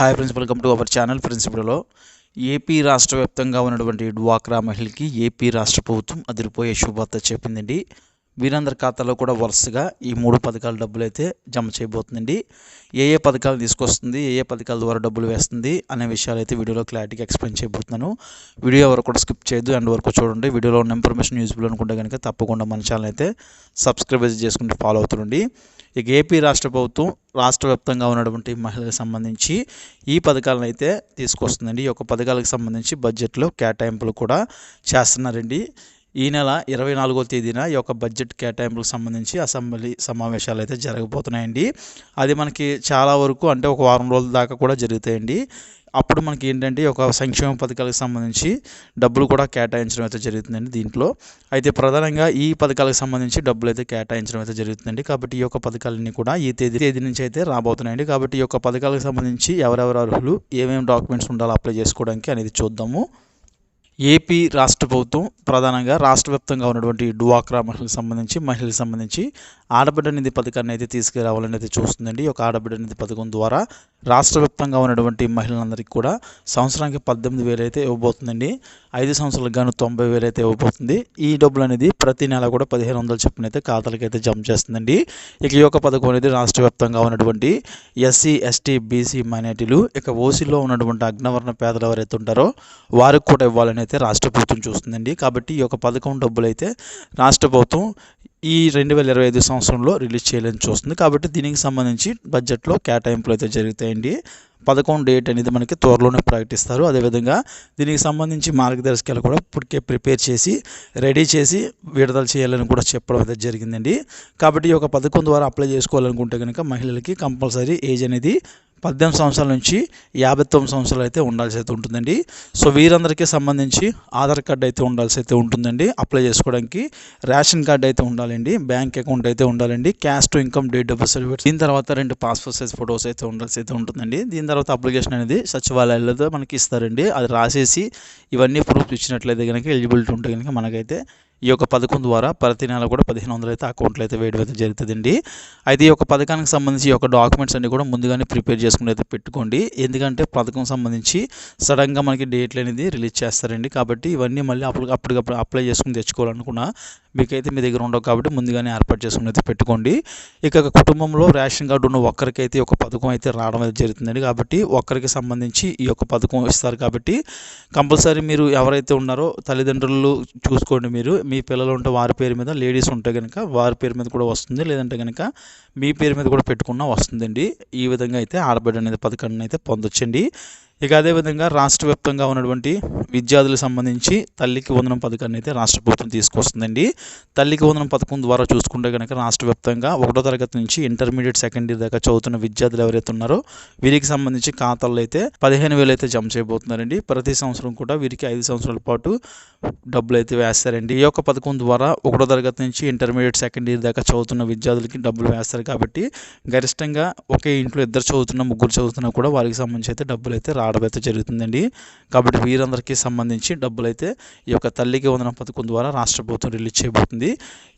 Hi friends welcome to our channel friends. ఇప్పుడులో AP రాష్ట్ర వ్యాప్తంగా ఉన్నటువంటి డ్వాక్రా మహిళకి ఏపీ రాష్ట్ర ప్రభుత్వం అదిరిపోయే శుభార్త చెప్పిందండి. వీరందరి ఖాతాలో కూడా వరుసగా ఈ మూడు పథకాల డబ్బులు అయితే జమ చేయబోతుందండి. ఏ ఏ పథకాలు తీసుకొస్తుంది ఏ ఏ పథకాల ద్వారా డబ్బులు వేస్తుంది అనే విషయాలు అయితే వీడియోలో క్లారిటీగా ఎక్స్ప్లెయిన్ చేయబోతున్నాను. వీడియో వరకు కూడా స్కిప్ చేయొద్దు అండ్ వరకు చూడండి. వీడియోలో ఉన్న ఇన్ఫర్మేషన్ యూజ్ఫుల్ అనుకుంటే కనుక తప్పకుండా మన ఛానల్ అయితే సబ్స్క్రైబ్ చేసుకుంటే ఫాలో అవుతుండండి. ఇక ఏపీ రాష్ట్ర ప్రభుత్వం రాష్ట్ర వ్యాప్తంగా ఉన్నటువంటి మహిళలకు సంబంధించి ఈ పథకాలను అయితే తీసుకొస్తుందండి. ఈ యొక్క పథకాలకు సంబంధించి బడ్జెట్లో కేటాయింపులు కూడా చేస్తున్నారండి. ఈ నెల ఇరవై నాలుగో తేదీన ఈ యొక్క బడ్జెట్ కేటాయింపులకు సంబంధించి అసెంబ్లీ సమావేశాలు అయితే జరగబోతున్నాయండి. అది మనకి చాలా వరకు అంటే ఒక వారం రోజుల దాకా కూడా జరుగుతాయండి. అప్పుడు మనకి ఏంటంటే ఒక సంక్షేమ పథకాలకు సంబంధించి డబ్బులు కూడా కేటాయించడం అయితే జరుగుతుందండి దీంట్లో. అయితే ప్రధానంగా ఈ పథకాలకు సంబంధించి డబ్బులు అయితే కేటాయించడం అయితే జరుగుతుందండి. కాబట్టి ఈ యొక్క పథకాలన్నీ కూడా ఈ తేదీ తేదీ నుంచి అయితే రాబోతున్నాయండి. కాబట్టి ఈ యొక్క పథకాలకు సంబంధించి ఎవరెవరు అర్హులు ఏమేమి డాక్యుమెంట్స్ ఉండాలో అప్లై చేసుకోవడానికి అనేది చూద్దాము. ఏపీ రాష్ట్ర ప్రభుత్వం ప్రధానంగా రాష్ట్ర వ్యాప్తంగా ఉన్నటువంటి డువాక్రా మహిళలకు సంబంధించి మహిళలకు సంబంధించి ఆడబిడ్డ నిధి పథకాన్ని అయితే తీసుకురావాలని అయితే చూస్తుందండి. ఒక ఆడబిడ్డ నిధి పథకం ద్వారా రాష్ట్ర వ్యాప్తంగా ఉన్నటువంటి మహిళలందరికీ కూడా సంవత్సరానికి పద్దెనిమిది వేలు అయితే ఇవ్వబోతుందండి. ఐదు సంవత్సరాలకు గాను తొంభై వేలు అయితే ఇవ్వబోతుంది. ఈ డబ్బులు అనేది ప్రతి నెల కూడా పదిహేను వందల చొప్పున అయితే ఖాతాలకు అయితే జమ చేస్తుందండి. ఇక ఈ యొక్క పథకం అనేది రాష్ట్ర వ్యాప్తంగా ఉన్నటువంటి ఎస్సీ ఎస్టీ బీసీ మైనార్టీలు ఇక ఓసీలో ఉన్నటువంటి అగ్నవర్ణ పేదలు ఎవరైతే ఉంటారో వారికి కూడా ఇవ్వాలని అయితే రాష్ట్ర ప్రభుత్వం చూస్తుందండి. కాబట్టి ఈ యొక్క పథకం డబ్బులు అయితే రాష్ట్ర ప్రభుత్వం ఈ రెండు వేల ఇరవై ఐదు సంవత్సరంలో రిలీజ్ చేయాలని చూస్తుంది. కాబట్టి దీనికి సంబంధించి బడ్జెట్లో కేటాయింపులు అయితే జరుగుతాయండి. పథకం డేట్ అనేది మనకి త్వరలోనే ప్రకటిస్తారు. అదేవిధంగా దీనికి సంబంధించి మార్గదర్శకాలు కూడా ఇప్పటికే ప్రిపేర్ చేసి రెడీ చేసి విడుదల చేయాలని కూడా చెప్పడం అయితే జరిగిందండి. కాబట్టి ఈ యొక్క పథకం ద్వారా అప్లై చేసుకోవాలనుకుంటే కనుక మహిళలకి కంపల్సరీ ఏజ్ అనేది పద్దెనిమిది సంవత్సరాల నుంచి యాభై తొమ్మిది సంవత్సరాలు అయితే ఉండాల్సి అయితే ఉంటుందండి. సో వీరందరికీ సంబంధించి ఆధార్ కార్డు అయితే ఉండాల్సి అయితే ఉంటుందండి. అప్లై చేసుకోవడానికి రేషన్ కార్డు అయితే ఉండాలండి. బ్యాంక్ అకౌంట్ అయితే ఉండాలండి. Caste to income date of certificate దీని తర్వాత రెండు పాస్పోర్ట్ సైజ్ ఫొటోస్ అయితే ఉండాల్సి అయితే ఉంటుందండి. దీని తర్వాత అప్లికేషన్ అనేది సచివాలయాలతో మనకి ఇస్తారండి. అది రాసేసి ఇవన్నీ ప్రూఫ్ ఇచ్చినట్లయితే కనుక ఎలిజిబిలిటీ ఉంటే కనుక మనకైతే ఈ యొక్క పథకం ద్వారా ప్రతి నెల కూడా పదిహేను వందలు అయితే అకౌంట్లో అయితే వేయడం అయితే జరుగుతుందండి. అయితే ఈ యొక్క పథకానికి సంబంధించి ఈ యొక్క డాక్యుమెంట్స్ అన్ని కూడా ముందుగానే ప్రిపేర్ చేసుకుని అయితే పెట్టుకోండి. ఎందుకంటే పథకం సంబంధించి సడన్గా మనకి డేట్లు అనేది రిలీజ్ చేస్తారండి. కాబట్టి ఇవన్నీ మళ్ళీ అప్పుడు అప్పటికప్పుడు అప్లై చేసుకుని తెచ్చుకోవాలనుకున్నా మీకైతే మీ దగ్గర ఉండవు కాబట్టి ముందుగానే ఏర్పాటు చేసుకుని అయితే పెట్టుకోండి. ఇక కుటుంబంలో రేషన్ కార్డు ఉన్న ఒక్కరికైతే ఒక పథకం అయితే రావడం అయితే జరుగుతుందండి. కాబట్టి ఒక్కరికి సంబంధించి ఈ యొక్క పథకం ఇస్తారు కాబట్టి కంపల్సరీ మీరు ఎవరైతే ఉన్నారో తల్లిదండ్రులు చూసుకోండి మీరు. మీ పిల్లలు ఉంటే వారి పేరు మీద లేడీస్ ఉంటే కనుక వారి పేరు మీద కూడా వస్తుంది. లేదంటే కనుక మీ పేరు మీద కూడా పెట్టుకున్నా వస్తుందండి. ఈ విధంగా అయితే ఆడబిడ్డ అనేది పథకాన్ని అయితే పొందొచ్చండి. ఇక అదేవిధంగా రాష్ట్ర వ్యాప్తంగా ఉన్నటువంటి విద్యార్థులకు సంబంధించి తల్లికి వందనం పథకాన్ని అయితే రాష్ట్ర ప్రభుత్వం తీసుకొస్తుందండి. తల్లికి వందనం పథకం ద్వారా చూసుకుంటే కనుక రాష్ట్ర వ్యాప్తంగా ఒకటో తరగతి నుంచి ఇంటర్మీడియట్ సెకండ్ ఇయర్ దాకా చదువుతున్న విద్యార్థులు ఎవరైతే ఉన్నారో వీరికి సంబంధించి ఖాతాల్లో అయితే పదిహేను వేలు అయితే జమ చేయబోతున్నారండి. ప్రతి సంవత్సరం కూడా వీరికి ఐదు సంవత్సరాల పాటు డబ్బులు అయితే వేస్తారండి. ఈ యొక్క పథకం ద్వారా ఒకటో తరగతి నుంచి ఇంటర్మీడియట్ సెకండ్ ఇయర్ దాకా చదువుతున్న విద్యార్థులకి డబ్బులు వేస్తారు కాబట్టి గరిష్టంగా ఒకే ఇంట్లో ఇద్దరు చదువుతున్న ముగ్గురు చదువుతున్నా కూడా వారికి సంబంధించి అయితే డబ్బులు అయితే రా అయితే జరుగుతుందండి. కాబట్టి వీరందరికీ సంబంధించి డబ్బులు అయితే ఈ యొక్క తల్లికి వందన పథకం ద్వారా రాష్ట్ర ప్రభుత్వం రిలీజ్ చేయబోతుంది.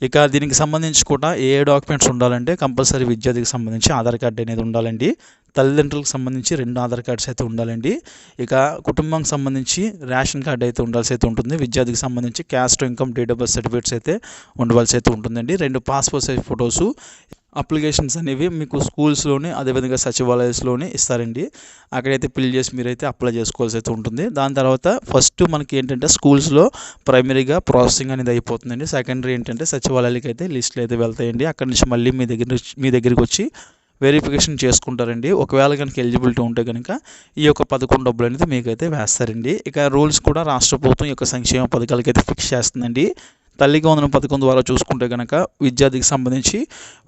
ఇక దీనికి సంబంధించి కూడా ఏ ఏ డాక్యుమెంట్స్ ఉండాలంటే కంపల్సరీ విద్యార్థికి సంబంధించి ఆధార్ కార్డు అనేది ఉండాలండి. తల్లిదండ్రులకు సంబంధించి రెండు ఆధార్ కార్డ్స్ అయితే ఉండాలండి. ఇక కుటుంబానికి సంబంధించి రేషన్ కార్డు అయితే ఉండాల్సి అయితే ఉంటుంది. విద్యార్థికి సంబంధించి caste income date of birth certificates అయితే ఉండవలసి అయితే ఉంటుందండి. రెండు పాస్పోర్ట్ సైజ్ ఫొటోసు అప్లికేషన్స్ అనేవి మీకు స్కూల్స్లోనే అదేవిధంగా సచివాలయాల్లోనే ఇస్తారండి. అక్కడైతే ఫిల్ చేసి మీరైతే అప్లై చేసుకోవాల్సి అయితే ఉంటుంది. దాని తర్వాత ఫస్ట్ మనకి ఏంటంటే స్కూల్స్లో ప్రైమరీగా ప్రాసెసింగ్ అనేది అయిపోతుందండి. సెకండరీ ఏంటంటే సచివాలయాలకి అయితే లిస్టులు అయితే వెళ్తాయండి. అక్కడి నుంచి మళ్ళీ మీ దగ్గర మీ దగ్గరికి వచ్చి వెరిఫికేషన్ చేసుకుంటారండి. ఒకవేళ కనుక ఎలిజిబిలిటీ ఉంటే కనుక ఈ యొక్క పథకం డబ్బులు అనేది మీకైతే వేస్తారండి. ఇక రూల్స్ కూడా రాష్ట్ర ప్రభుత్వం యొక్క సంక్షేమ పథకాలకి అయితే ఫిక్స్ చేస్తుందండి. తల్లికి వందన పథకం ద్వారా చూసుకుంటే కనుక విద్యార్థికి సంబంధించి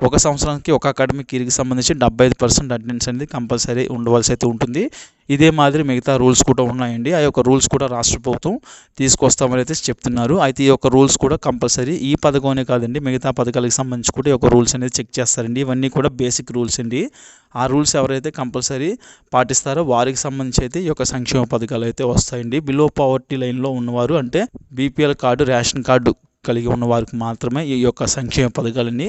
ఒక సంవత్సరానికి ఒక అకాడమిక్ ఇయర్కి సంబంధించి డెబ్బై ఐదు పర్సెంట్ అటెండెన్స్ అనేది కంపల్సరీ ఉండవలసి అయితే ఉంటుంది. ఇదే మాదిరి మిగతా రూల్స్ కూడా ఉన్నాయండి. ఆ యొక్క రూల్స్ కూడా రాష్ట్ర ప్రభుత్వం తీసుకొస్తామని అయితే చెప్తున్నారు. అయితే ఈ యొక్క రూల్స్ కూడా కంపల్సరీ ఈ పథకమే కాదండి మిగతా పథకాలకు సంబంధించి కూడా ఈ యొక్క రూల్స్ అనేది చెక్ చేస్తారండి. ఇవన్నీ కూడా బేసిక్ రూల్స్ అండి. ఆ రూల్స్ ఎవరైతే కంపల్సరీ పాటిస్తారో వారికి సంబంధించి అయితే ఈ యొక్క సంక్షేమ పథకాలు అయితే వస్తాయండి. బిలో పవర్టీ లైన్లో ఉన్నవారు అంటే బీపీఎల్ కార్డు రేషన్ కార్డు కలిగి ఉన్న వారికి మాత్రమే ఈ యొక్క సంక్షేమ పథకాలన్నీ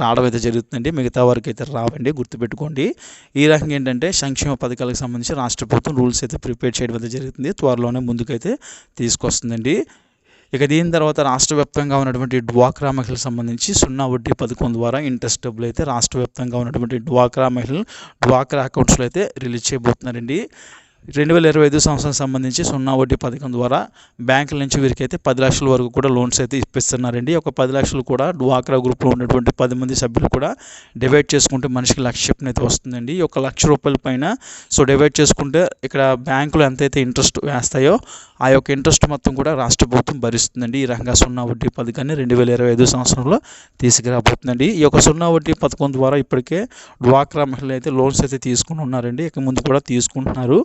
రావడం అయితే జరుగుతుందండి. మిగతా వారికి అయితే రావండి గుర్తుపెట్టుకోండి. ఈ రకంగా ఏంటంటే సంక్షేమ పథకాలకు సంబంధించి రాష్ట్ర రాష్ట్ర ప్రభుత్వం రూల్స్ అయితే ప్రిపేర్ చేయడం అయితే జరుగుతుంది త్వరలోనే ముందుకైతే తీసుకొస్తుందండి. ఇక దీని తర్వాత రాష్ట్ర వ్యాప్తంగా ఉన్నటువంటి డ్వాక్రా మహిళలకు సంబంధించి సున్నా వడ్డీ పథకం ద్వారా ఇంట్రెస్ట్ డబ్బులు అయితే రాష్ట్ర వ్యాప్తంగా ఉన్నటువంటి డ్వాక్రా మహిళలు డ్వాక్రా అకౌంట్స్లో అయితే రిలీజ్ చేయబోతున్నారండి. రెండు వేల ఇరవై ఐదు సంవత్సరానికి సంబంధించి సున్నా వడ్డీ పథకం ద్వారా బ్యాంకుల నుంచి వీరికి అయితే పది లక్షల వరకు కూడా లోన్స్ అయితే ఇప్పిస్తున్నారండి. ఒక పది లక్షలు కూడా డ్వాక్రా గ్రూప్లో ఉన్నటువంటి పది మంది సభ్యులు కూడా డివైడ్ చేసుకుంటే మనిషికి లక్ష చెప్పిన అయితే వస్తుందండి. ఈ ఒక లక్ష రూపాయల పైన సో డివైడ్ చేసుకుంటే ఇక్కడ బ్యాంకులు ఎంతైతే ఇంట్రెస్ట్ వేస్తాయో ఆ యొక్క ఇంట్రెస్ట్ మొత్తం కూడా రాష్ట్ర ప్రభుత్వం భరిస్తుందండి. ఈ రకంగా సున్నా వడ్డీ పథకాన్ని రెండు వేల ఇరవై ఐదు సంవత్సరంలో తీసుకురాబోతుందండి. ఈ యొక్క సున్నా వడ్డీ పథకం ద్వారా ఇప్పటికే డ్వాక్రా మహిళలు అయితే లోన్స్ అయితే తీసుకుని ఉన్నారండి. ఇక ముందు కూడా తీసుకుంటున్నారు.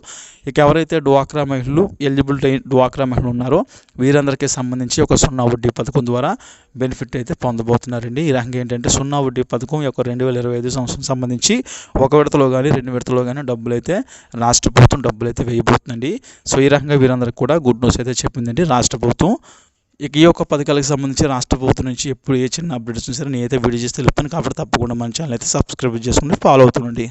ఇక ఎవరైతే డ్వాక్రా మహిళలు ఎలిజిబిలిటీ డ్వాక్రా మహిళలు ఉన్నారో వీరందరికీ సంబంధించి ఒక సున్నా వడ్డీ పథకం ద్వారా బెనిఫిట్ అయితే పొందబోతున్నారండి. ఈ రకంగా ఏంటంటే సున్నా వడ్డీ పథకం యొక్క రెండు వేల ఇరవై ఐదు సంవత్సరం సంబంధించి ఒక విడతలో కానీ రెండు విడతలో కానీ డబ్బులు అయితే రాష్ట్ర ప్రభుత్వం డబ్బులు అయితే వేయబోతుందండి. సో ఈ రకంగా వీరందరికీ కూడా గుడ్ న్యూస్ అయితే చెప్పిందండి రాష్ట్ర ప్రభుత్వం. ఇక ఈ యొక్క పథకాలకు సంబంధించి రాష్ట్ర ప్రభుత్వం నుంచి ఎప్పుడు ఏ చిన్న అప్డేట్స్ సరే నేనైతే వీడియో చేసి తెలుపుతాను. కాబట్టి తప్పకుండా మన ఛానల్ అయితే సబ్స్క్రైబ్ చేసుకుని ఫాలో అవుతుండండి.